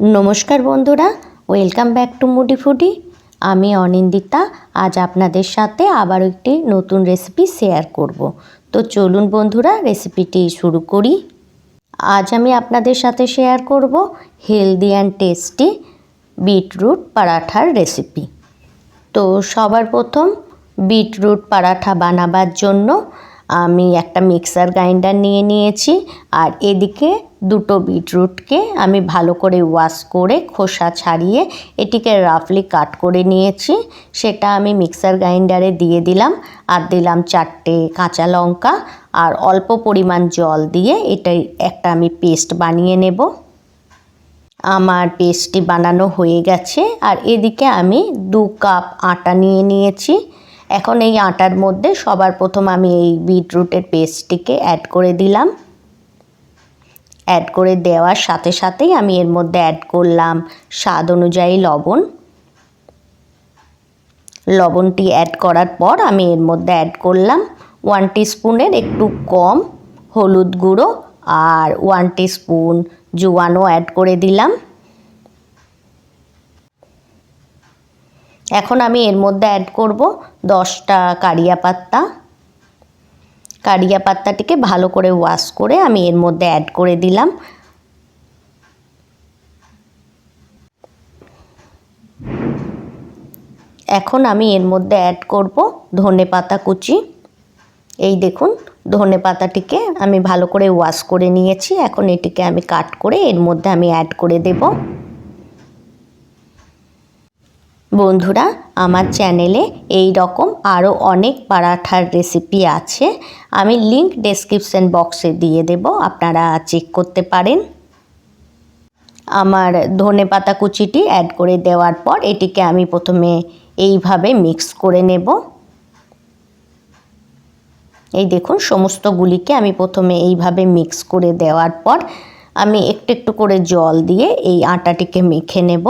নমস্কার বন্ধুরা welcome back to moody foodie আমি অনিন্দিতা, আজ আপনাদের সাথে আবার একটি নতুন রেসিপি শেয়ার করব। তো চলুন বন্ধুরা রেসিপিটি শুরু করি। আজ আমি আপনাদের সাথে শেয়ার করব হেলদি অ্যান্ড টেস্টি বিটরুট পরাঠার রেসিপি তো সবার প্রথম বিটরুট পরাঠা বানাবার জন্য আমি একটা মিক্সার গ্রাইন্ডার নিয়ে নিয়েছি, আর এদিকে দুটো বিটরুটকে আমি ভালো করে ওয়াশ করে খোসা ছাড়িয়ে এটিকে রাফলি কাট করে নিয়েছি। সেটা আমি মিক্সার গ্রাইন্ডারে দিয়ে দিলাম আর দিলাম চারটে কাঁচা লঙ্কা আর অল্প পরিমাণ জল দিয়ে এটাই একটা আমি পেস্ট বানিয়ে নেব। আমার পেস্টটি বানানো হয়ে গেছে আর এদিকে আমি দু কাপ আটা নিয়ে নিয়েছি। এখন এই আটার মধ্যে সবার প্রথম আমি এই বিটরুটের পেস্টটিকে অ্যাড করে দিলাম। অ্যাড করে দেওয়ার সাথে সাথেই আমি এর মধ্যে অ্যাড করলাম স্বাদ অনুযায়ী লবণ। লবণটি অ্যাড করার পর আমি এর মধ্যে অ্যাড করলাম ওয়ান স্পুনের একটু কম হলুদ গুঁড়ো আর ওয়ান স্পুন জোয়ানও অ্যাড করে দিলাম। এখন আমি এর মধ্যে অ্যাড করব দশটা কারিয়া পাত্তা কারিয়া পাত্তাটিকে ভালো করে ওয়াশ করে আমি এর মধ্যে অ্যাড করে দিলাম। এখন আমি এর মধ্যে অ্যাড করব ধনে পাতা কুচি। এই দেখুন, ধনে পাতাটিকে আমি ভালো করে ওয়াশ করে নিয়েছি। এখন এটিকে আমি কাট করে এর মধ্যে আমি অ্যাড করে দেব। বন্ধুরা, আমার চ্যানেলে এই রকম আরও অনেক পারাঠার রেসিপি আছে। আমি লিংক ডেসক্রিপশন বক্সে দিয়ে দেব, আপনারা চেক করতে পারেন। আমার ধনে পাতা কুচিটি অ্যাড করে দেওয়ার পর এটিকে আমি প্রথমে এইভাবে মিক্স করে নেব। এই দেখুন, সমস্তগুলিকে আমি প্রথমে এইভাবে মিক্স করে দেওয়ার পর আমি একটু একটু করে জল দিয়ে এই আটাটিকে মেখে নেব।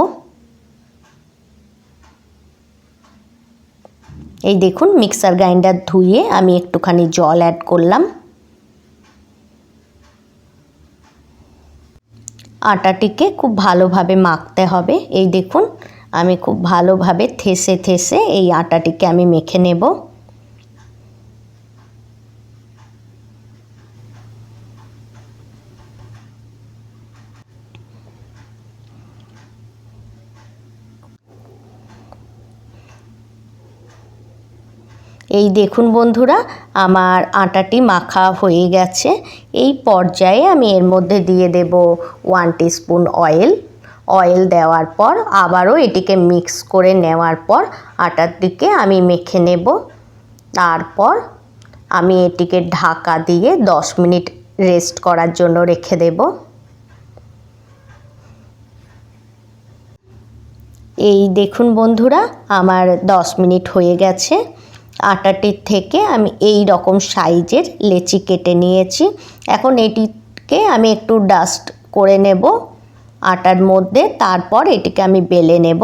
এই দেখুন মিক্সার গ্রাইন্ডার ধুয়ে আমি একটুখানি জল অ্যাড করলাম। আটাটিকে খুব ভালোভাবে মাখতে হবে। এই দেখুন, আমি খুব ভালোভাবে থেসে থেসে এই আটাটিকে আমি মেখে নেব। এই দেখুন বন্ধুরা, আমার আটাটি মাখা হয়ে গেছে। এই পর্যায়ে আমি এর মধ্যে দিয়ে দেব ওয়ান স্পুন অয়েল অয়েল দেওয়ার পর আবারও এটিকে মিক্স করে নেওয়ার পর আটার দিকে আমি মেখে নেব। তারপর আমি এটিকে ঢাকা দিয়ে দশ মিনিট রেস্ট করার জন্য রেখে দেব। এই দেখুন বন্ধুরা, আমার দশ মিনিট হয়ে গেছে। আটাটির থেকে আমি এই রকম সাইজের লেচি কেটে নিয়েছি। এখন এটিকে আমি একটু ডাস্ট করে নেব আটার মধ্যে, তারপর এটিকে আমি বেলে নেব।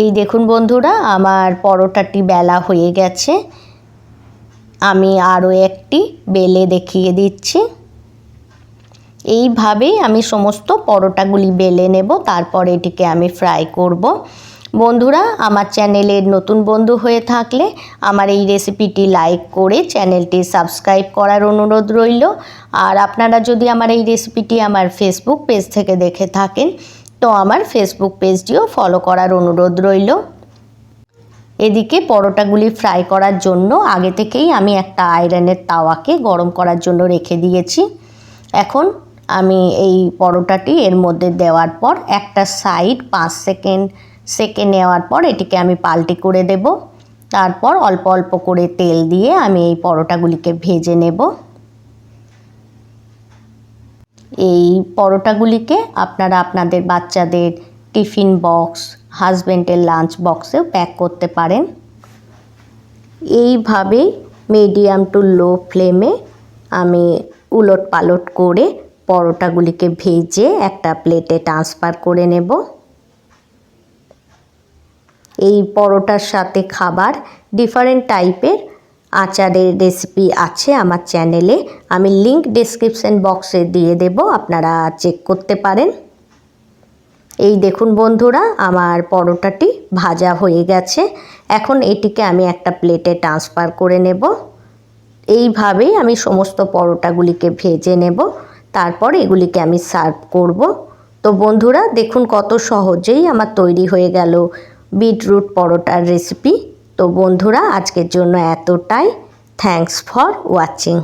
এই দেখুন বন্ধুরা, আমার পরোটাটি বেলা হয়ে গেছে। আমি আরও একটি বেলে দেখিয়ে দিচ্ছি। এইভাবেই আমি সমস্ত পরোটাগুলি বেলে নেব, তারপর এটিকে আমি ফ্রাই করব। বন্ধুরা, আমার চ্যানেলের নতুন বন্ধু হয়ে থাকলে আমার এই রেসিপিটি লাইক করে চ্যানেলটি সাবস্ক্রাইব করার অনুরোধ রইল। আর আপনারা যদি আমার এই রেসিপিটি আমার ফেসবুক পেজ থেকে দেখে থাকেন তো আমার ফেসবুক পেজটিও ফলো করার অনুরোধ রইল। এদিকে পরোটাগুলি ফ্রাই করার জন্য আগে থেকেই আমি একটা আয়রনের তাওয়াকে গরম করার জন্য রেখে দিয়েছি। এখন আমি এই পরোটাটি এর মধ্যে দেওয়ার পর একটা সাইড পাঁচ সেকেন্ড সেকে নেওয়ার পর এটিকে আমি পাল্টি করে দেব। তারপর অল্প অল্প করে তেল দিয়ে আমি এই পরোটাগুলিকে ভেজে নেব। এই পরোটাগুলিকে আপনারা আপনাদের বাচ্চাদের টিফিন বক্স হাজব্যান্ডের লাঞ্চ বক্সেও প্যাক করতে পারেন। এইভাবেই মিডিয়াম টু লো ফ্লেমে আমি উলট পালট করে পরোটাগুলিকে ভেজে একটা প্লেটে ট্রান্সফার করে নেব। এই পরোটার সাথে খাবার ডিফারেন্ট টাইপের আচারের রেসিপি আছে আমার চ্যানেলে আমি লিংক ডিসক্রিপশন বক্সে দিয়ে দেব, আপনারা চেক করতে পারেন। এই দেখুন বন্ধুরা, আমার পরোটাটি ভাজা হয়ে গেছে। এখন এটিকে আমি একটা প্লেটে ট্রান্সফার করে নেব। এইভাবেই আমি সমস্ত পরোটাগুলিকে ভেজে নেব। তারপর এগুলিকে আমি সার্ভ করব। তো বন্ধুরা, দেখুন কত সহজেই আমার তৈরি হয়ে গেল বিটরুট পরোটার রেসিপি তো বন্ধুরা আজকের জন্য এতটাই। Thanks for watching